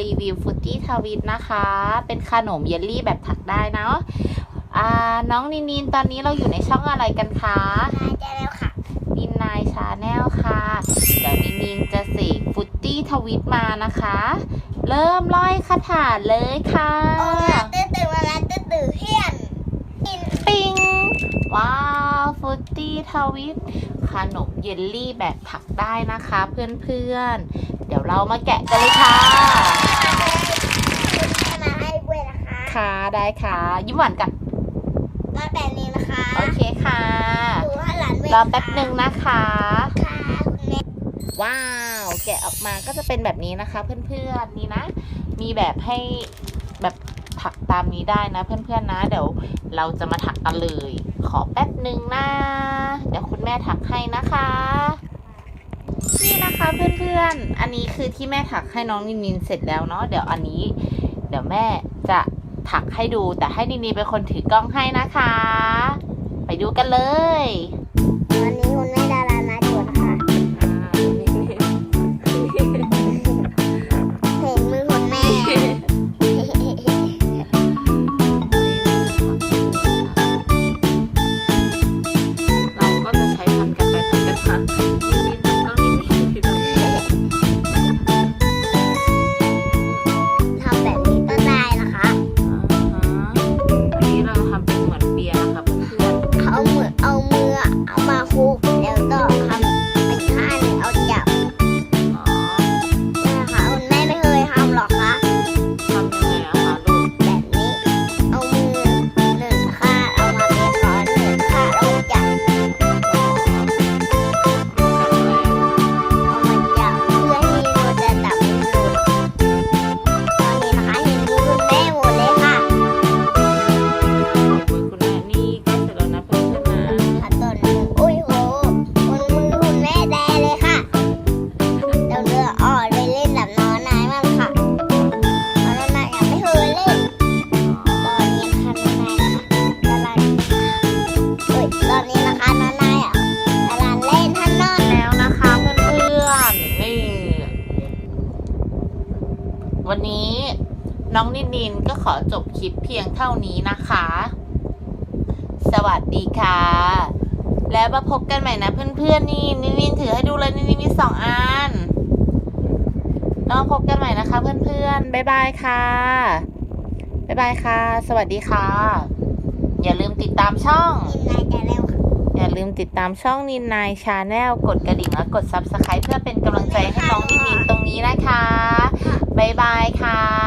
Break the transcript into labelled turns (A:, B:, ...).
A: รีวิวฟุตตี้ทวิตนะคะ เป็นขนมเยลลี่แบบถักได้เนาะอ่าน้องนินนินตอนนี้เราอยู่ในช่องอะไรกันคะ
B: นายจะแล้วค่ะ
A: นินนายชาแนลค่ะ เดี๋ยวนินนินจะเสกฟุตตี้ทวิตมานะคะ เริ่มร้อยคาถาเลยค่ะ
B: โอ้ลาตื้อตื้อมาลาตื้อตื้อเฮียนกิน
A: ปิงว้าวฟุตตี้ทวิตขนมเยลลี่แบบถักได้นะคะ เพื่อนๆเดี๋ยวเรามาแกะกันเลยค่ะ
B: มาให้ด้วยนะ คะ
A: ค่ะได้ค่ะ ยิ้มหวานกัน
B: มาแบบนี้นะคะ
A: โอเคค่ะ
B: ดูว่าหลานเวท
A: รอแป๊บหนึ่งนะคะ
B: ค่ะคุณแม่
A: ว้าวแกะออกมาก็จะเป็นแบบนี้นะคะ เพื่อนๆนี่นะ มีแบบให้แบบถักตามนี้ได้นะ เพื่อนๆนะ เดี๋ยวเราจะมาถักกันเลย ขอแป๊บหนึ่งนะเดี๋ยวคุณแม่ถักให้นะคะนี่นะคะเพื่อนๆ อันนี้คือที่แม่ถักให้น้องนินนินเสร็จแล้วเนาะ เดี๋ยวอันนี้ เดี๋ยวแม่จะ ถักให้ดูแต่ให้นินนินเป็นคนถือกล้องให้นะคะ ไปดูกันเลย
B: วันนี้คุณแม่ดารามาตรวจนะคะเห็นมือคุณแม่
A: เราก็จะใช้พันกันไปพันกันมา วันนี้น้องนินนินก็ขอจบคลิปเพียงเท่านี้นะคะ สวัสดีค่ะ แล้วมาพบกันใหม่นะเพื่อนๆนี่นินนินถือให้ดูเลยนินนินมีสองอันน้องพบกันใหม่นะคะ เพื่อนๆบ๊ายบายค่ะบ๊ายบายค่ะ สวัสดีค่ะ อย่าลืมติดตามช่อง
B: กินนายจะเร็วค่ะ
A: อย่าลืมติดตามช่องนินนายชาแนลกดกระดิ่งและกด Subscribe เพื่อเป็นกำลังใจให้น้องนินนินตรงนี้นะคะ บ๊ายบายค่ะ